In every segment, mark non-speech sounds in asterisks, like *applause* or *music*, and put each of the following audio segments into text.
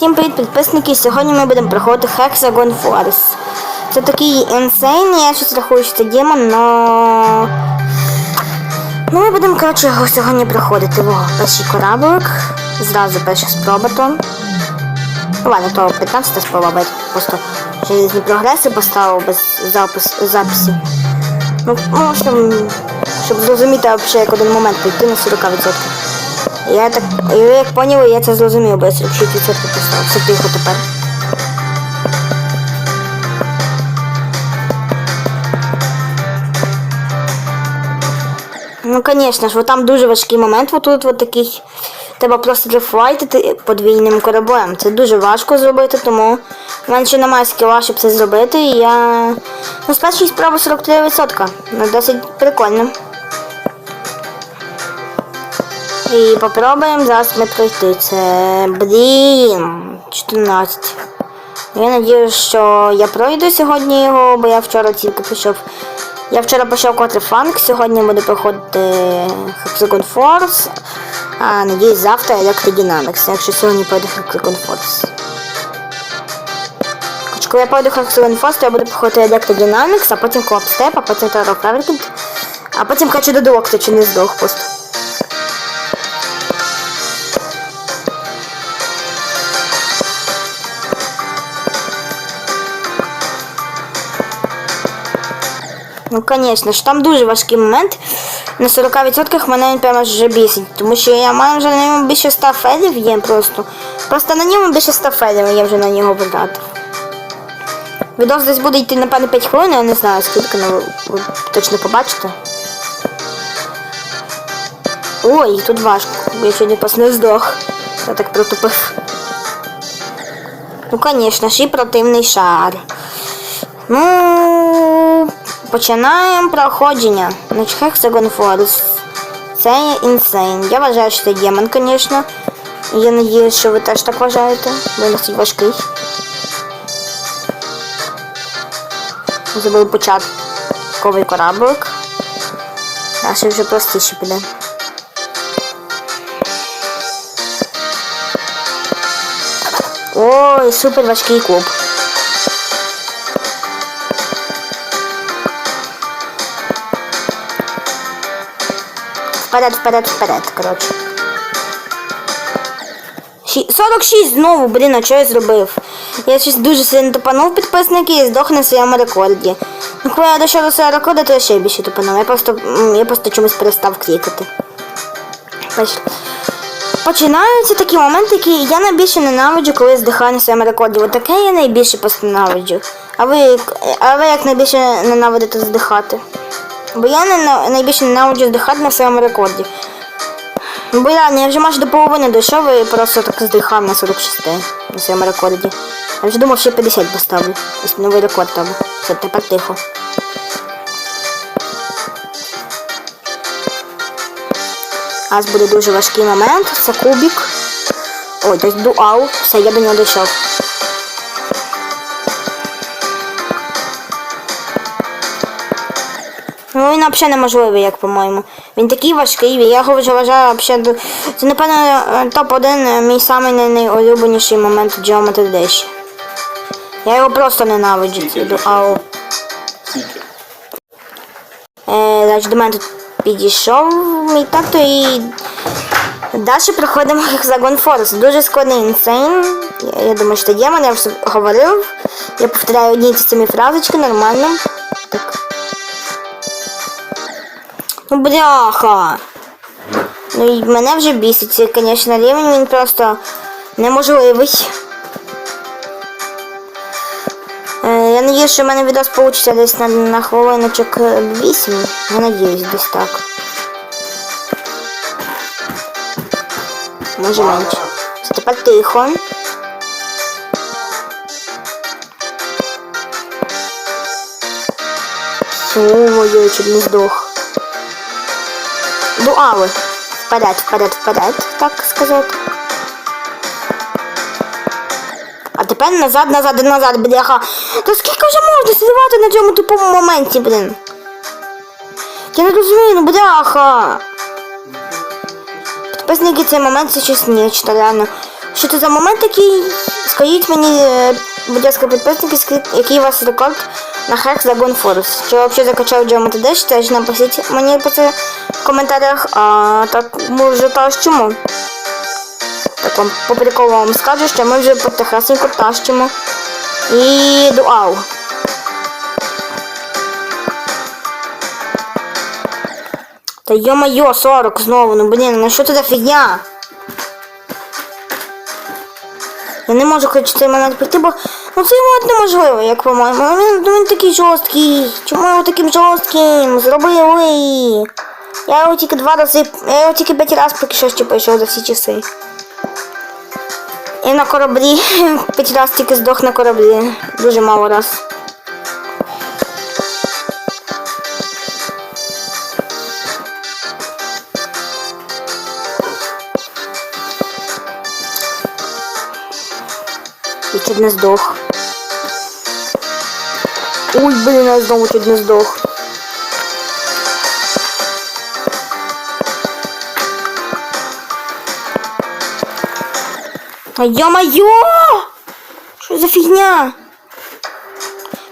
Всім привіт, підписники! Сьогодні ми будемо проходити Hexagon Force. Це такий інсейн, я щось рахую, що це демон, но... Ну, ми будемо, коротше, його сьогодні проходити. О, перший кораблик. Зразу перша спроба то. Ладно, то 15 спроба, я просто железні прогреси поставив без запис, записі. Ну, ну щоб, щоб зрозуміти взагалі, як один момент прийти на 40%. Я так, я як поняла, я це зрозумів, бо я 46% поставив. Все тихо тепер. Ну, звісно ж, там дуже важкий момент, отут от такий. Треба просто рефлайтити подвійним кораблем. Це дуже важко зробити, тому в мене ще немає скіла, щоб це зробити. І я. Ну, з першої справи 43%. Ну, досить прикольно. І попробуємо зараз ми пройти. Це блін 14. Я надію, що я пройду сьогодні його, бо я вчора тільки пішов. Я вчора почав котрий фланг, сьогодні буду проходити Hexagon Force, а надіюсь завтра Electrodynamics, якщо сьогодні пройду Hexagon Force. Хоч коли я пройду Hexagon Force, то я буду проходити Electrodynamics, а потім Step, а потім Terror Fabricant, а потім хочу до Доктора, чи не здох просто. Ну, звісно ж, там дуже важкий момент. На 40% мене він прямо вже бісить, тому що я маю вже на ньому більше 100 федів є просто. Просто на ньому більше 100 федів я вже на нього витратив. Відос десь буде йти, напевно, 5 хвилин, я не знаю скільки, але ви точно побачите. Ой, тут важко. Я сьогодні просто не здох. Я так протупив. Ну, звісно ж, і противний шар. Ну, починаємо проходження. Значить, Hexagon Force. Це інсейн. Я вважаю, що це демон, звісно. Я надіюсь, що ви теж так вважаєте. Він досить важкий. Забив початковий кораблик. Далі вже простіше піде. Ой, супер важкий куб. Вперед, вперед, вперед, коротше. 46 знову, блін, а що я зробив? Я щось дуже сильно тупанув підписники і здох на своєму рекорді. Ну, коли я дійшов до свого рекорду, то я ще більше тупанув. Я просто, я просто чомусь перестав клікати. Починаються такі моменти, які я найбільше ненавиджу, коли я здихаю на своєму рекорді. От таке я найбільше просто ненавиджу. А ви, а ви як найбільше ненавидите здихати? Бо я не, найбільше ненавиджу здихати на своєму рекорді. Бо я, я вже майже до половини дійшов і просто так здихав на 46 на своєму рекорді. Я вже думав, що 50 поставлю. Ось новий рекорд там. Все, тепер тихо. Аж буде дуже важкий момент. Це кубик. Ой, тобто дуал. Все, я до нього дійшов. Ну він взагалі неможливий, як по-моєму. Він такий важкий, я його вже вважаю взагалі. Це, напевно, топ-1 мій самий найулюбленіший момент в Geometry Dash. Я його просто ненавиджу, дуал. Е, значить, до мене тут підійшов мій тато і далі проходимо Hexagon Force. Дуже складний інсейн. Я, я думаю, що це демон, я вже говорив. Я повторяю одні ті самі фразочки нормально. Так. Ну, бляха. Ну і мене вже бісить, це, звісно, рівень він просто неможливий. Е, я надіюсь, що в мене відос вийде десь на, на хвилиночок 8. Я надіюсь, десь так. Може менше. Тепер тихо. Ой, я чуть не здох. Дуали. Вперед, вперед, вперед, так сказати. А тепер назад, назад, назад, бляха. Та скільки вже можна сидувати на цьому тупому моменті, блін? Я не розумію, ну бляха. Підписники цей момент це щось нечто, реально. що це за момент такий? Скажіть мені, е, будь ласка, підписники, який у вас рекорд на хек за Gone Forest. Чи ви взагалі закачав Джема Теж, теж напишіть мені про це в коментарях. А так може та чому? Так вам по приколу вам скажу, що ми вже потихесенько тащимо. І дуал. Та йо-моє, 40 знову, ну блін, ну що це за фігня? Я не можу хоч цей момент пройти, бо ну цей момент неможливо, як по-моєму. Ну, Він, ну, він такий жорсткий. Чому його таким жорстким? Зробили. Я його тільки два рази, я його тільки п'ять разів поки що ще пройшов за всі часи. І на кораблі *laughs* п'ять разів тільки здох на кораблі. Дуже мало раз. І чуть не здох. Ой, блін, я знову чуть не здох. Та йо-моє! Що за фігня?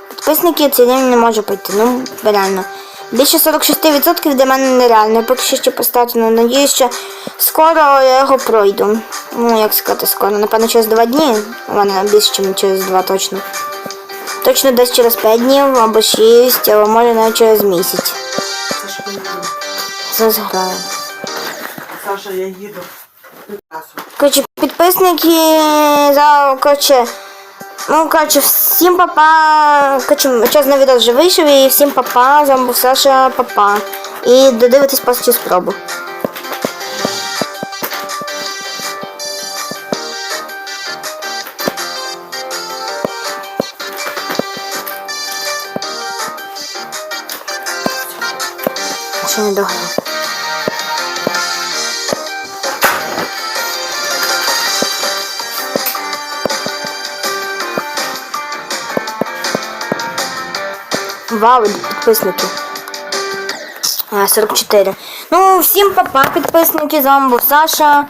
Підписники цей день не можу пройти, ну реально. Більше 46% для мене нереально. Поки що ще поставити, ну надіюсь, що скоро я його пройду. Ну, як сказати, скоро. Напевно, через два дні. Ладно, більше, ніж через два точно. Точно десь через 5 днів або 6, або може навіть через місяць. Зараз. Саша, я їду. Коротше, підписники за коротше. Ну, коротше, всім папа. Коротше, час на відео вже вийшов і всім папа, з вами був Саша, папа. І додивитись цю спробу. Ще не дограв. Вау, підписники. 44. Ну, всім папа, підписники, з вами був Саша.